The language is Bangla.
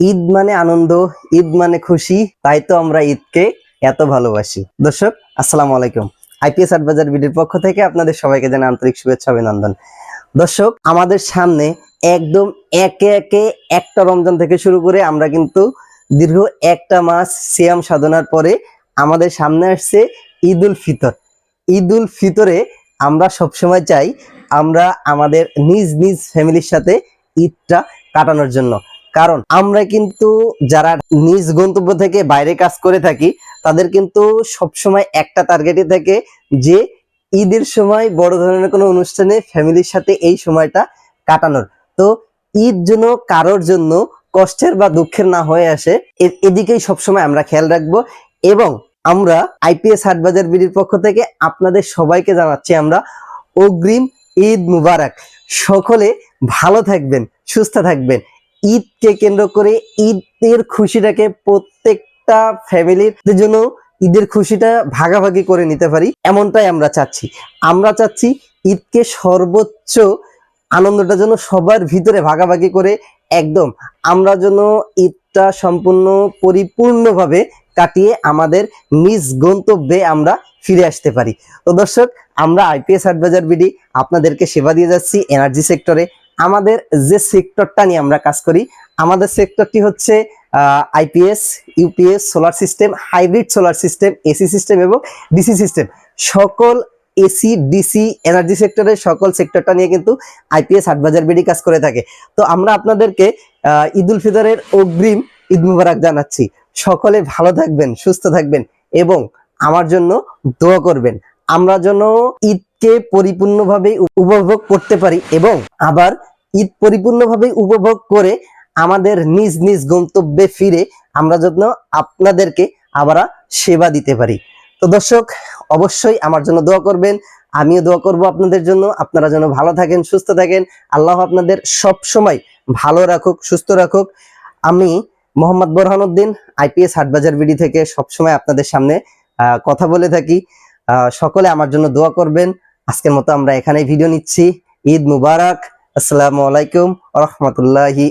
ঈদ মানে আনন্দ, ঈদ মানে খুশি, তাই তো আমরা ঈদকে এত ভালোবাসি। দর্শক, আসসালামু আলাইকুম। আইপিএস আটবাজার বিডির পক্ষ থেকে আপনাদের সবাইকে জানাই আন্তরিক শুভেচ্ছা, অভিনন্দন। দর্শক, আমাদের সামনে একদম একে একে একটা রমজান থেকে শুরু করে আমরা কিন্তু দীর্ঘ একটা মাস সিয়াম সাধনার পরে আমাদের সামনে আসছে ঈদ উল ফিতর। ঈদ উল ফিতরে আমরা সবসময় চাই আমরা আমাদের নিজ নিজ ফ্যামিলির সাথে ঈদটা কাটানোর জন্য। কারণ আমরা কিন্তু যারা নিজ গন্তব্য থেকে বাইরে কাজ করে থাকি, তাদের কিন্তু সবসময় একটা টার্গেটই থাকে যে ঈদের সময় বড় ধরনের কোনো অনুষ্ঠানে ফ্যামিলির সাথে এই সময়টা কাটানোর। তো ঈদ যেন কারোর জন্য কষ্টের বা দুঃখের না হয়ে আসে এদিকেই সবসময় আমরা খেয়াল রাখব এবং আমরা আইপিএস হাটবাজার বিডির পক্ষ থেকে আপনাদের সবাইকে জানাচ্ছি আমরা, অগ্রিম ঈদ মুবারক। সকলে ভালো থাকবেন, সুস্থ থাকবেন। ঈদকে কেন্দ্র করে ঈদের খুশিটাকে প্রত্যেকটা ফ্যামিলির জন্য ঈদের খুশিটা ভাগাভাগি করে নিতে পারি। এমনটাই আমরা চাচ্ছি। আমরা চাচ্ছি ঈদকে সর্বোচ্চ আনন্দটা যেন সবার ভিতরে ভাগাভাগি করে একদম আমরা যেন ঈদটা সম্পূর্ণ পরিপূর্ণভাবে কাটিয়ে আমাদের নিজ গন্তব্যে আমরা ফিরে আসতে পারি। তো দর্শক, আমরা আইপিএস হাটবাজার বিডি আপনাদেরকে সেবা দিয়ে যাচ্ছি এনার্জি সেক্টরে। আমাদের যে সেক্টরটা নিয়ে আমরা কাজ করি আমাদের সেক্টরটি হচ্ছে IPS UPS solar system hybrid solar system AC system এবং ডিসি সিস্টেম সকল এসি ডিসি এনার্জি সেক্টরের সকল সেক্টরটা নিয়ে কিন্তু আইপিএস হাটবাজার বিডি কাজ করে থাকে। তো আমরা আপনাদেরকে আহ, ঈদ উল ফিতরের অগ্রিম ঈদ মুবারক জানাচ্ছি। সকলে ভালো থাকবেন সুস্থ থাকবেন এবং আমার জন্য দোয়া করবেন। আমরা যেন ঈদকে পরিপূর্ণভাবে উপ- উপভোগ করতে পারি এবং আবার ঈদ পরিপূর্ণভাবে উপভোগ করে আমাদের নিজ নিজ গন্তব্যে ফিরে আমরা যেন আপনাদেরকে আবার সেবা দিতে পারি। তো দর্শক, অবশ্যই আমার জন্য দোয়া করবেন, আমিও দোয়া করব আপনাদের জন্য। আপনারা যেন ভালো থাকেন, সুস্থ থাকেন। আল্লাহ আপনাদের সব সময় ভালো রাখুক, সুস্থ রাখুক। আমি মোহাম্মদ বোরহানুদ্দিন, আইপিএস হাটবাজার বিডি থেকে সবসময় আপনাদের সামনে কথা বলে থাকি। সকলে আমার জন্য দোয়া করবেন। আজকের মতো আমরা এখানে ভিডিও নিচ্ছি। ঈদ মুবারক। আসসালামু আলাইকুম রহমতুল্লাহি